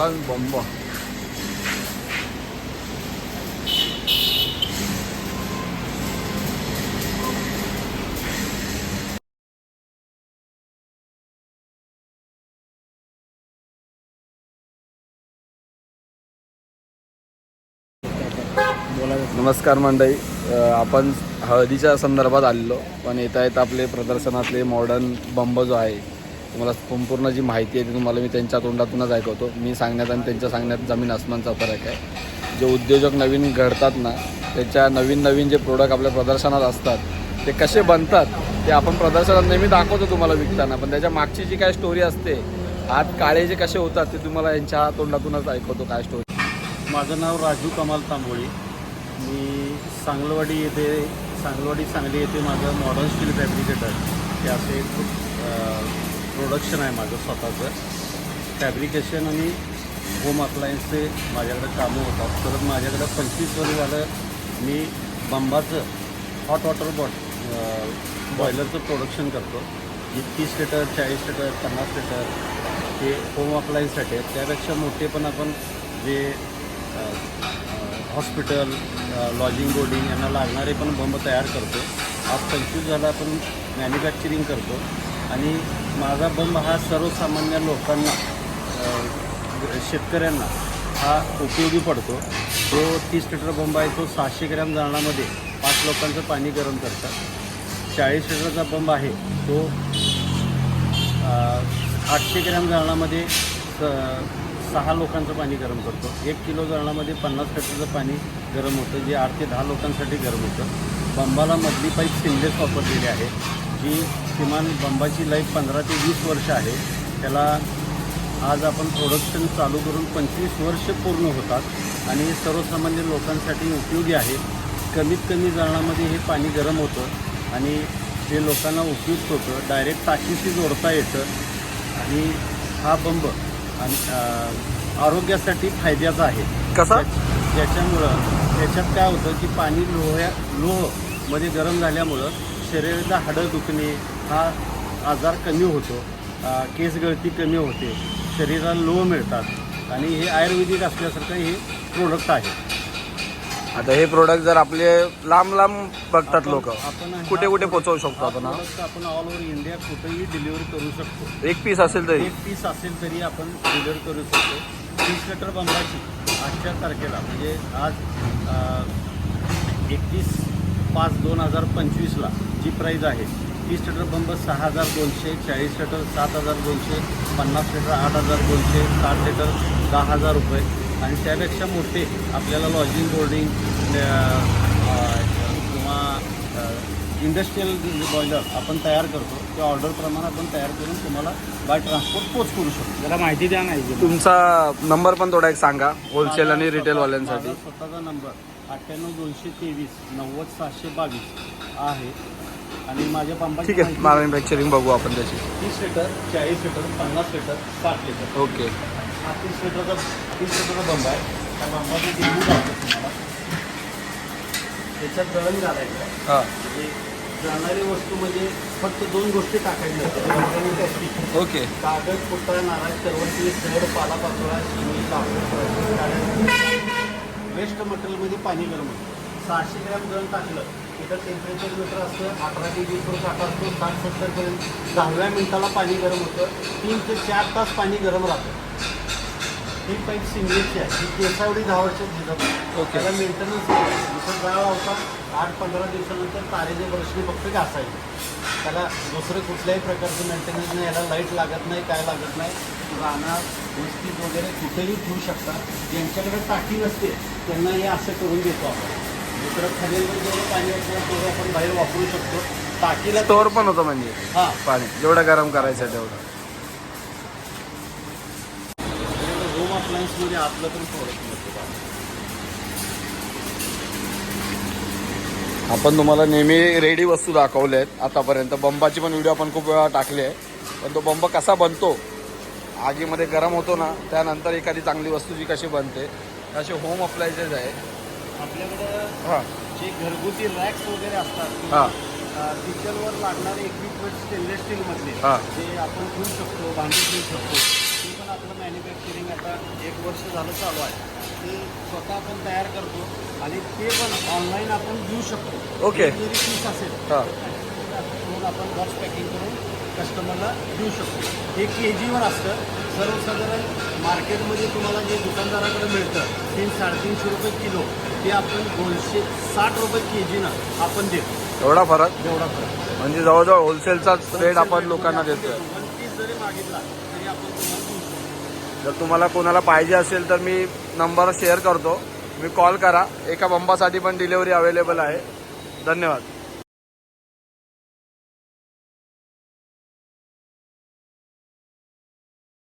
Modern bomb नमस्कार मंडळी. आपण हळदीच्या संदर्भात आलेलो. पण येता येता आपले प्रदर्शनातले मॉडर्न बंब जो आहे तुम्हाला संपूर्ण जी माहिती आहे ती तुम्हाला मी त्यांच्या तोंडातूनच ऐकवतो. मी सांगण्यात आणि त्यांच्या सांगण्यात जमीन आसमानचा फरक आहे. जे उद्योजक नवीन घडतात ना त्याच्या नवीन नवीन जे प्रोडक्ट आपल्या प्रदर्शनात असतात ते कसे बनतात ते आपण प्रदर्शनात नेहमी दाखवतो तुम्हाला विकताना. पण त्याच्या मागची जी काय स्टोरी असते आत काळे जे कसे होतात ते तुम्हाला यांच्या तोंडातूनच ऐकवतो काय स्टोरी माझं नाव राजू कमाल तांबोळी. मी सांगलवाडी येथे सांगलवाडी सांगली येथे माझं मॉडर्न स्टील फॅब्रिकेटर हे असे खूप प्रोडक्शन आहे माझं स्वतःचं. फॅब्रिकेशन आणि होम अप्लायन्सचे माझ्याकडे कामं होतात. तर माझ्याकडं पंचवीस वर्ष झालं मी बंबाचं हॉट वॉटर बॉट बॉयलरचं प्रोडक्शन करतो. जे तीस लिटर चाळीस लिटर पन्नास लिटर हे होम अप्लायन्ससाठी आहेत. त्यापेक्षा मोठे पण आपण जे हॉस्पिटल लॉजिंग बोर्डिंग यांना लागणारे पण बंब तयार करतो. आज पंचवीस झाला आपण मॅन्युफॅक्चरिंग करतो. आणि माझा बंब हा सर्वसामान्य लोकांना शेतकऱ्यांना हा उपयोगी पडतो. जो तीस लिटर बंब आहे तो सहाशे ग्रॅम जाळणामध्ये पाच लोकांचं पाणी गरम करतात. चाळीस लिटरचा बंब आहे तो आठशे ग्रॅम जाळणामध्ये सहा लोकांचं पाणी गरम करतो. एक किलो जाळणामध्ये पन्नास लिटरचं पाणी गरम होतं जे आठ ते दहा लोकांसाठी गरम होतं. बंबाला मधली पाईप सिमलेस वापरलेली आहे जी किमान बंबाची लाईफ पंधरा ते वीस वर्ष आहे. त्याला आज आपण प्रोडक्शन चालू करून पंचवीस वर्ष पूर्ण होतात आणि सर्वसामान्य लोकांसाठी उपयोगी आहे. कमीत कमी जळणामध्ये हे पाणी गरम होतं आणि ते लोकांना उपयुक्त होतं डायरेक्ट टाकीशी जोडता येतं आणि हा बंब आणि आरोग्यासाठी फायद्याचा आहे. कसा? ज्या- ज्याच्यामुळं त्याच्यात काय होतं की पाणी लोह्या लोहमध्ये गरम झाल्यामुळं शरीराला हाडं दुखणे हा आजार कमी होतो केस गळती कमी होते शरीराला लोह मिळतात आणि हे आयुर्वेदिक असल्यासारखं हे प्रोडक्ट आहे. आता हे प्रोडक्ट जर आपले लांब लांब बघतात लोक आपण कुठे कुठे पोहोचवू शकतो आपण आपण ऑल ओव्हर इंडिया कुठेही डिलिव्हर करू शकतो. एक पीस असेल तरी? एक पीस असेल तरी आपण डिलिव्हर करू शकतो. तीस लिटर बंबाची आजच्या तारखेला म्हणजे आज एकतीस पाच दोन हजार पंचवीसला जी प्राईज आहे तीस लिटर बंब सहा हजार दोनशे चाळीस लिटर सात हजार दोनशे पन्नास लिटर आठ हजार दोनशे साठ लिटर दहा हजार रुपये. आणि त्यापेक्षा मोठे आपल्याला लॉजिंग बोर्डिंग किंवा इंडस्ट्रीयल बॉयलर आपण तयार करतो. त्या ऑर्डरप्रमाणे आपण तयार करून तुम्हाला बाय ट्रान्सपोर्ट पोच करू शकतो. जरा माहिती द्या ना तुमचा नंबर पण थोडा एक सांगा होलसेल आणि माझा रिटेल स्वतः- वाल्यांसाठी. माझा स्वतःचा नंबर अठ्ठ्याण्णव दोनशे तेवीस नव्वद सहाशे बावीस आहे. आणि माझ्या पंपाची ठीक आहे मॅन्युफॅक्चरिंग बघू आपण त्याची. तीस लिटर चाळीस लिटर पन्नास लिटर साठ लिटर ओके. हा तीस लिटरचा तीस लिटरचा बंब आहे. त्या बंबाचे लिंबू लावतो तुम्हाला. त्याच्यात दळण घालायचं. आहे. हां. म्हणजे जाणारी वस्तू म्हणजे फक्त दोन गोष्टी टाकायच्या. आणि ओके. कागद पुतळा नारळ करवंटी सड पालापाचोळा शिंगी कापूर वेस्ट मटेरियलमध्ये पाणी गरम होतं. सहाशे ग्रॅम गरम टाकलं. तिथं टेम्परेचर मीटर असतं अठरा डिग्री वर टाका असतो साठ सत्तरपर्यंत दहाव्या मिनिटाला पाणी गरम होतं. तीन ते चार तास पाणी गरम राहतं. ही पाईप सिंगलेची आहे. ही केसावडी दहा वर्षात दिसत ओके. त्याला मेंटेनन्स जसं जाळ लावतात आठ पंधरा दिवसानंतर तारेचे ब्रशने फक्त घासायचे. त्याला दुसरं कुठल्याही प्रकारचं मेंटेनन्स नाही. याला लाइट लागत नाही काय लागत नाही. रानात वस्तीत वगैरे कुठेही ठेवू शकता. ज्यांच्याकडे टाकी नसते त्यांना हे असं करून देतो आपण. दुसरं खालीवर जेवढं पाणी असतं तेवढं आपण बाहेर वापरू शकतो. टाकीला स्टोअर पण होतं म्हणजे? हां. पाणी. जेवढं गरम करायचं आहे तेवढं. होम अप्लायन्समध्ये आतलं पण प्रोडक्ट मिळतो. आपण तुम्हाला नेहमी रेडी वस्तू दाखवल्या आहेत. आतापर्यंत बंबाची पण व्हिडिओ आपण खूप वेळा टाकली आहे. पण तो बंब कसा बनतो? आगीमध्ये गरम होतो ना त्यानंतर एखादी चांगली वस्तू जी कशी बनते असे होम अप्लायन्सेस आहे आपल्याकडं हां. जे घरगुती रॅक्स वगैरे असतात हां. किचनवर लागणारे इक्विपमेंट स्टेनलेस स्टीलमधले हां. जे आपण ठेवू शकतो भांडी ठेवू शकतो ती पण आपलं मॅन्युफॅक्चरिंग आता एक वर्ष झालं चालू आहे. ते स्वतः आपण तयार करतो आणि ते पण ऑनलाईन आपण घेऊ शकतो. जरी पीस असेल. हां. आपण बॉक्स पॅकिंग करून कस्टमरला देऊ शकतो. हे के जीवर असतं. सर्वसाधारण मार्केटमध्ये तुम्हाला जे दुकानदाराकडे मिळतं तीन साडेतीनशे रुपये किलो ते आपण दोनशे साठ रुपये के जीनं आपण देतो. एवढा फरक? एवढा फरक. म्हणजे जवळजवळ होलसेलचाच रेट आपण लोकांना पीस जरी मागितला तरी आपण तुम्हाला देऊ शकतो. जर तुम्हाला कोणाला पाहिजे असेल तर मी नंबर शेअर करतो. मी कॉल करा. एका बंबासाठी पण डिलेवरी अवेलेबल आहे. धन्यवाद.